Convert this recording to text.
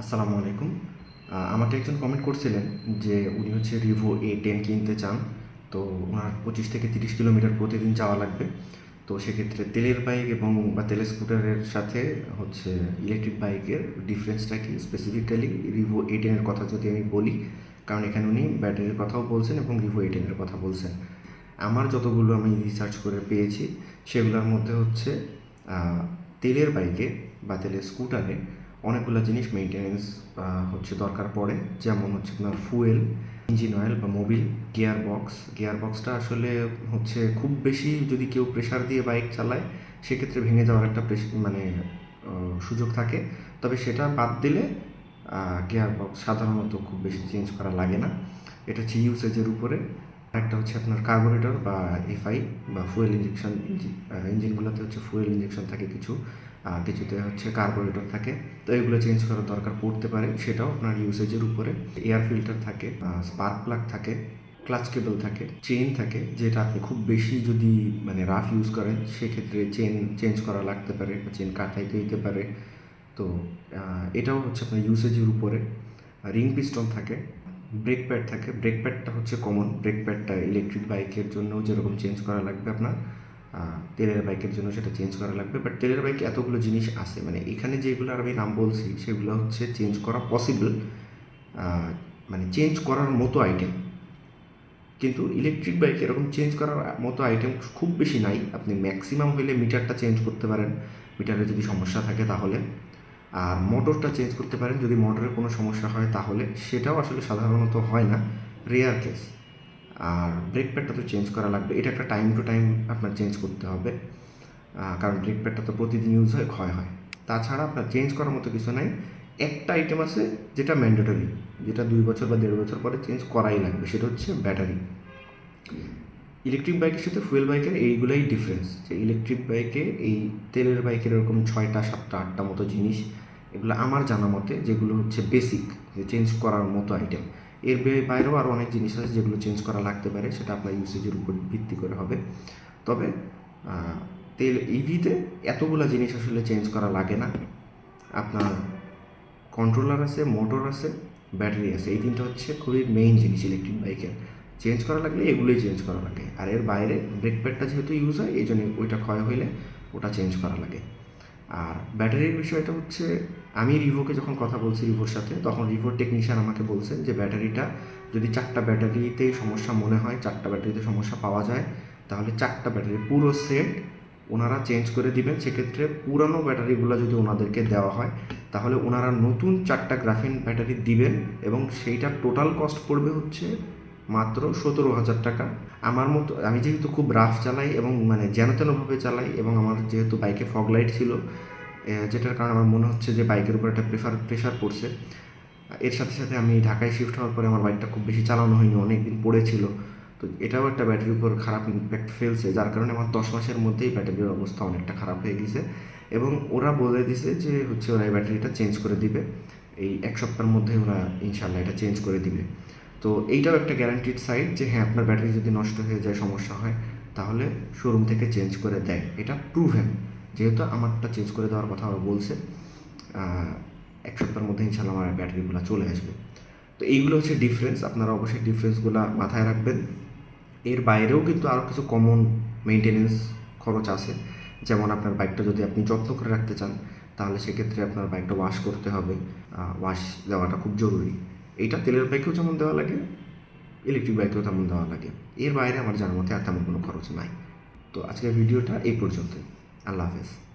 আসসালামু আলাইকুম। আমাকে একজন কমেন্ট করছিলেন যে উনি হচ্ছে রিভো এ টেন কিনতে চান। তো ওনার পঁচিশ থেকে তিরিশ কিলোমিটার প্রতিদিন যাওয়া লাগবে। তো সেক্ষেত্রে তেলের বাইক এবং বা তেলের স্কুটারের সাথে হচ্ছে ইলেকট্রিক বাইকের ডিফারেন্সটা কি? স্পেসিফিক্যালি রিভো এ টেনের কথা যদি আমি বলি, কারণ এখানে উনি ব্যাটারির কথাও বলছেন এবং রিভো এ টেনের কথা বলছেন। আমার যতগুলো আমি রিসার্চ করে পেয়েছি, সেগুলোর মধ্যে হচ্ছে তেলের বাইকে বা তেলের স্কুটারে অনেকগুলো জিনিস মেনটেনেন্স হচ্ছে দরকার পড়ে। যেমন হচ্ছে আপনার ফুয়েল ইঞ্জিন অয়েল বা মোবিল গিয়ার বক্স গিয়ার বক্সটা আসলে হচ্ছে খুব বেশি যদি কেউ প্রেশার দিয়ে বাইক চালায়, সেক্ষেত্রে ভেঙে যাওয়ার একটা মানে সুযোগ থাকে। তবে সেটা বাদ দিলে গিয়ার বক্স সাধারণত খুব বেশি চেঞ্জ করা লাগে না। এটা হচ্ছে ইউসেজের উপরে। একটা হচ্ছে আপনার কার্বোরেটর বা এফআই বা ফুয়েল ইঞ্জেকশন ইঞ্জিনগুলোতে হচ্ছে ফুয়েল ইঞ্জেকশন থাকে কিছু আর কিছুতে হচ্ছে কার্বোরেটর থাকে। তো এগুলো চেঞ্জ করার দরকার পড়তে পারে সেটাও আপনার ইউসেজের উপরে। এয়ার ফিল্টার থাকে স্পার্ক প্লাগ থাকে ক্লাচ কেবল থাকে চেন থাকে যেটা আপনি খুব বেশি যদি মানে রাফ ইউজ করেন সেক্ষেত্রে চেন চেঞ্জ করা লাগতে পারে বা চেন কাটাইতে দিতে পারে। তো এটাও হচ্ছে আপনার ইউসেজের উপরে। রিং পিস্টন থাকে ব্রেক প্যাড থাকে। ব্রেক প্যাডটা হচ্ছে কমন ব্রেক প্যাডটা ইলেকট্রিক বাইকের জন্য যেরকম চেঞ্জ করা লাগবে আপনার তেলের বাইকের জন্য সেটা চেঞ্জ করা লাগবে। বাট তেলের বাইকে এতগুলো জিনিস আছে। মানে এখানে যেগুলো আর আমি নাম বলছি, সেগুলো হচ্ছে চেঞ্জ করা পসিবল মানে চেঞ্জ করার মতো আইটেম কিন্তু ইলেকট্রিক বাইক এরকম চেঞ্জ করার মতো আইটেম খুব বেশি নাই। আপনি ম্যাক্সিমাম হইলে মিটারটা চেঞ্জ করতে পারেন। মিটারে যদি সমস্যা থাকে তাহলে। আর মোটরটা চেঞ্জ করতে পারেন। যদি মোটরের কোনো সমস্যা হয় তাহলে সেটাও আসলে সাধারণত হয় না। রেয়ার কেস আর ব্রেক প্যাডটা তো চেঞ্জ করা লাগবে। এটা একটা টাইম টু টাইম আপনার চেঞ্জ করতে হবে। কারণ ব্রেক প্যাডটা তো প্রতিদিন ইউজ হয়, ক্ষয় হয়। তাছাড়া আপনার চেঞ্জ করার মতো কিছু নাই। একটা আইটেম আছে যেটা ম্যান্ডেটরি যেটা দুই বছর বা দেড় বছর পরে চেঞ্জ করাই লাগবে। সেটা হচ্ছে ব্যাটারি ইলেকট্রিক বাইকের সাথে ফুয়েল বাইকের এইগুলাই ডিফারেন্স যে ইলেকট্রিক বাইকে এই তেলের বাইকের এরকম ছয়টা, সাতটা, আটটা মতো জিনিস এগুলো আমার জানা মতে যেগুলো হচ্ছে বেসিক যে চেঞ্জ করার মতো আইটেম এর বাইরেও আরও অনেক জিনিস আছে যেগুলো চেঞ্জ করা লাগতে পারে, সেটা আপনার ইউসেজের উপর ভিত্তি করে হবে। তবে তেল ইভিতে এতগুলো জিনিস আসলে চেঞ্জ করা লাগে না। আপনার কন্ট্রোলার আছে মোটর আছে ব্যাটারি আছে। এই তিনটা হচ্ছে খুবই মেইন জিনিস ইলেকট্রিক বাইকের চেঞ্জ করা লাগলে এগুলোই চেঞ্জ করা লাগে। আর এর বাইরে ব্রেক প্যাডটা যেহেতু ইউজ হয়, এই জন্য ওইটা ক্ষয় হইলে ওটা চেঞ্জ করা লাগে। আর ব্যাটারির বিষয়টা হচ্ছে, আমি রিভোকে যখন কথা বলছি রিভোর সাথে, তখন রিভোর টেকনিশিয়ান আমাকে বলছেন যে, ব্যাটারিটা যদি চারটা ব্যাটারিতে সমস্যা মনে হয়, চারটা ব্যাটারিতে সমস্যা পাওয়া যায়, তাহলে চারটা ব্যাটারি পুরো সেট ওনারা চেঞ্জ করে দিবেন। সেক্ষেত্রে পুরানো ব্যাটারিগুলো যদি ওনাদেরকে দেওয়া হয়, তাহলে ওনারা নতুন চারটা গ্রাফিন ব্যাটারি দিবেন এবং সেইটার টোটাল কস্ট পড়বে হচ্ছে মাত্র সতেরো হাজার টাকা। আমার মতো, আমি যেহেতু খুব রাফ চালাই এবং মানে যেন তেনভাবে চালাই এবং আমার যেহেতু বাইকে ফগ লাইট ছিল যেটার কারণে আমার মনে হচ্ছে যে বাইকের উপর একটা প্রেফার প্রেশার পড়ছে। এর সাথে সাথে আমি ঢাকায় শিফট হওয়ার পরে আমার বাইকটা খুব বেশি চালানো হয়নি অনেক দিন পড়েছিল। তো এটাও একটা ব্যাটারির উপর খারাপ ইম্প্যাক্ট ফেলছে, যার কারণে আমার দশ মাসের মধ্যেই ব্যাটারির অবস্থা অনেকটা খারাপ হয়ে গেছে। এবং ওরা বলে দিছে যে হচ্ছে ওরা এই ব্যাটারিটা চেঞ্জ করে দিবে। এই এক সপ্তাহের মধ্যে ওরা ইনশাল্লাহ এটা চেঞ্জ করে দিবে। তো এইটাও একটা গ্যারান্টিড সাইট যে হ্যাঁ আপনার ব্যাটারি যদি নষ্ট হয়ে যায়, সমস্যা হয়, তাহলে শোরুম থেকে চেঞ্জ করে দেয়। এটা প্রুভেন যেহেতু আমারটা চেঞ্জ করে দেওয়ার কথা ওরা বলছে এক সপ্তাহের মধ্যে ইনশাল্লাহ আমার ব্যাটারিগুলো চলে আসবে। তো এইগুলো হচ্ছে ডিফারেন্স আপনারা অবশ্যই ডিফারেন্সগুলো মাথায় রাখবেন। এর বাইরেও কিন্তু আরও কিছু কমন মেনটেনেন্স খরচ আছে। যেমন আপনার বাইকটা যদি আপনি যত্ন করে রাখতে চান, তাহলে সেক্ষেত্রে আপনার বাইকটা ওয়াশ করতে হবে। ওয়াশ দেওয়াটা খুব জরুরি। এইটা তেলের বাইকেও যেমন দেওয়া লাগে ইলেকট্রিক বাইকেও তেমন দেওয়া লাগে। এর বাইরে আমার জানার মতে আর তেমন কোনো খরচ নাই। তো আজকের ভিডিওটা এই পর্যন্তই। আল্লাহ হাফেজ।